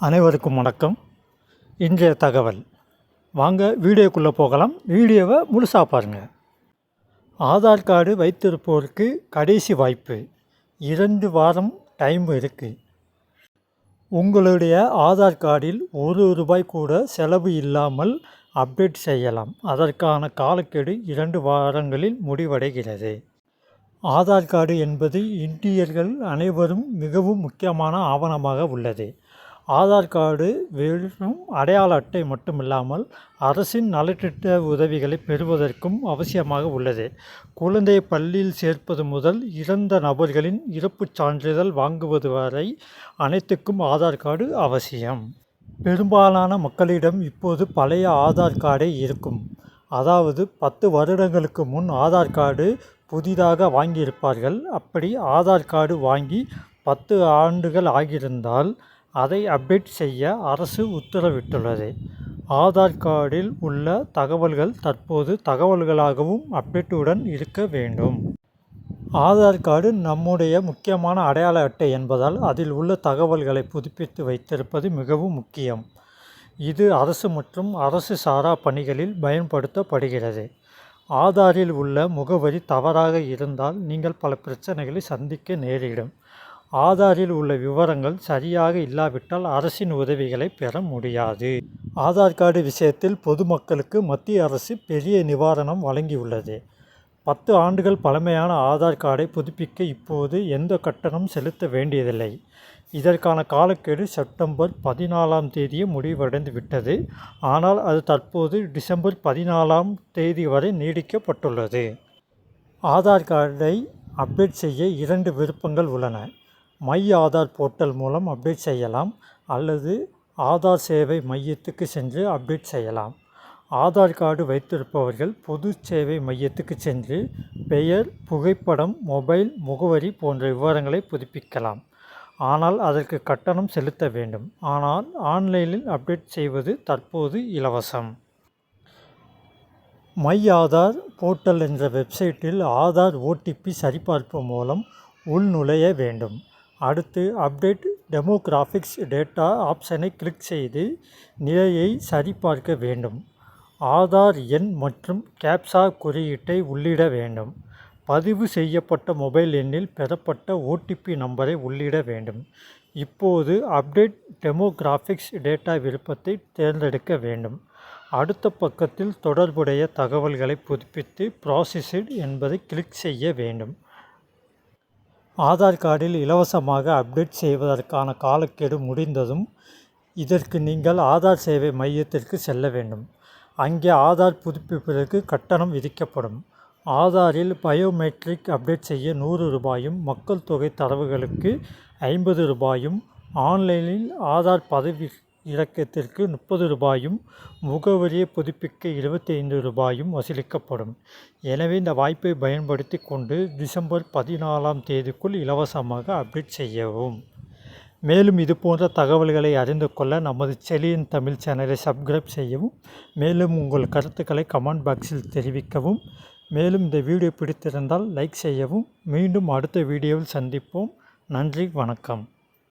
அனைவருக்கும் வணக்கம். இன்றைய தகவல். வாங்க வீடியோக்குள்ளே போகலாம். வீடியோவை முழுசாக பாருங்கள் ஆதார் கார்டு வைத்திருப்போருக்கு கடைசி வாய்ப்பு. இரண்டு வாரம் டைம் இருக்குது உங்களுடைய ஆதார் கார்டில் ஒரு ரூபாய் கூட செலவு இல்லாமல் அப்டேட் செய்யலாம். அதற்கான காலக்கெடு இரண்டு வாரங்களில் முடிவடைகிறது. ஆதார் கார்டு என்பது இந்தியர்கள் அனைவரும் மிகவும் முக்கியமான ஆவணமாக உள்ளது. ஆதார் கார்டு வெறும் அடையாள அட்டை மட்டுமில்லாமல் அரசின் நலத்திட்ட உதவிகளை பெறுவதற்கும் அவசியமாக உள்ளது. குழந்தையை பள்ளியில் சேர்ப்பது முதல் இறந்த நபர்களின் இறப்புச் சான்றிதழ் வாங்குவது வரை அனைத்துக்கும் ஆதார் கார்டு அவசியம். பெரும்பாலான மக்களிடம் இப்போது பழைய ஆதார் கார்டே இருக்கும். அதாவது பத்து வருடங்களுக்கு முன் ஆதார் கார்டு புதிதாக வாங்கியிருப்பார்கள். அப்படி ஆதார் கார்டு வாங்கி பத்து ஆண்டுகள் ஆகியிருந்தால் அதை அப்டேட் செய்ய அரசு உத்தரவிட்டுள்ளது. ஆதார் கார்டில் உள்ள தகவல்கள் தற்போது தகவல்களாகவும் அப்டேட்டுடன் இருக்க வேண்டும். ஆதார் கார்டு நம்முடைய முக்கியமான அடையாள அட்டை என்பதால் அதில் உள்ள தகவல்களை புதுப்பித்து வைத்திருப்பது மிகவும் முக்கியம். இது அரசு மற்றும் அரசு சாரா பணிகளில் பயன்படுத்தப்படுகிறது. ஆதாரில் உள்ள முகவரி தவறாக இருந்தால் நீங்கள் பல பிரச்சனைகளை சந்திக்க நேரிடும். ஆதாரில் உள்ள விவரங்கள் சரியாக இல்லாவிட்டால் அரசின் உதவிகளை பெற முடியாது. ஆதார் கார்டு விஷயத்தில் பொதுமக்களுக்கு மத்திய அரசு பெரிய நிவாரணம் வழங்கியுள்ளது. பத்து ஆண்டுகள் பழமையான ஆதார் கார்டை புதுப்பிக்க இப்போது எந்த கட்டணம் செலுத்த வேண்டியதில்லை. இதற்கான காலக்கெடு செப்டம்பர் பதினாலாம் தேதியே முடிவடைந்து விட்டது. ஆனால் அது தற்போது டிசம்பர் பதினாலாம் தேதி வரை நீடிக்கப்பட்டுள்ளது. ஆதார் கார்டை அப்டேட் செய்ய இரண்டு விருப்பங்கள் உள்ளன. மை ஆதார் போர்ட்டல் மூலம் அப்டேட் செய்யலாம் அல்லது ஆதார் சேவை மையத்துக்கு சென்று அப்டேட் செய்யலாம். ஆதார் கார்டு வைத்திருப்பவர்கள் பொது சேவை மையத்துக்கு சென்று பெயர் புகைப்படம் மொபைல் முகவரி போன்ற விவரங்களை புதுப்பிக்கலாம். ஆனால் அதற்கு கட்டணம் செலுத்த வேண்டும். ஆனால் ஆன்லைனில் அப்டேட் செய்வது தற்போது இலவசம். மை ஆதார் போர்ட்டல் என்ற வெப்சைட்டில் ஆதார் ஓடிபி சரிபார்ப்பு மூலம் உள்நுழைய வேண்டும். அடுத்து அப்டேட் டெமோகிராஃபிக்ஸ் டேட்டா ஆப்ஷனை கிளிக் செய்து நிலையை சரிபார்க்க வேண்டும். ஆதார் எண் மற்றும் கேப்சா குறியீட்டை உள்ளிட வேண்டும். பதிவு செய்யப்பட்ட மொபைல் எண்ணில் பெறப்பட்ட ஓடிபி நம்பரை உள்ளிட வேண்டும். இப்போது அப்டேட் டெமோகிராஃபிக்ஸ் டேட்டா விருப்பத்தை தேர்ந்தெடுக்க வேண்டும். அடுத்த பக்கத்தில் தொடர்புடைய தகவல்களை புதுப்பித்து ப்ராசஸிட் என்பதை கிளிக் செய்ய வேண்டும். ஆதார் கார்டில் இலவசமாக அப்டேட் செய்வதற்கான காலக்கெடு முடிந்ததும் இதற்கு நீங்கள் ஆதார் சேவை மையத்திற்கு செல்ல வேண்டும். அங்கே ஆதார் புதுப்பிப்பதற்கு கட்டணம் விதிக்கப்படும். ஆதாரில் பயோமெட்ரிக் அப்டேட் செய்ய நூறு ரூபாயும் மக்கள் தொகை தரவுகளுக்கு ஐம்பது ரூபாயும் ஆன்லைனில் ஆதார் பதவி இறக்கத்திற்கு முப்பது ரூபாயும் முகவரியை புதுப்பிக்க இருபத்தி ஐந்து ரூபாயும் வசூலிக்கப்படும். எனவே இந்த வாய்ப்பை பயன்படுத்தி கொண்டு டிசம்பர் பதினாலாம் தேதிக்குள் இலவசமாக அப்டேட் செய்யவும். மேலும் இது போன்ற தகவல்களை அறிந்து கொள்ள நமது செலியின் தமிழ் சேனலை சப்ஸ்கிரைப் செய்யவும். மேலும் உங்கள் கருத்துக்களை கமெண்ட் பாக்ஸில் தெரிவிக்கவும். மேலும் இந்த வீடியோ பிடித்திருந்தால் லைக் செய்யவும். மீண்டும் அடுத்த வீடியோவில் சந்திப்போம். நன்றி வணக்கம்.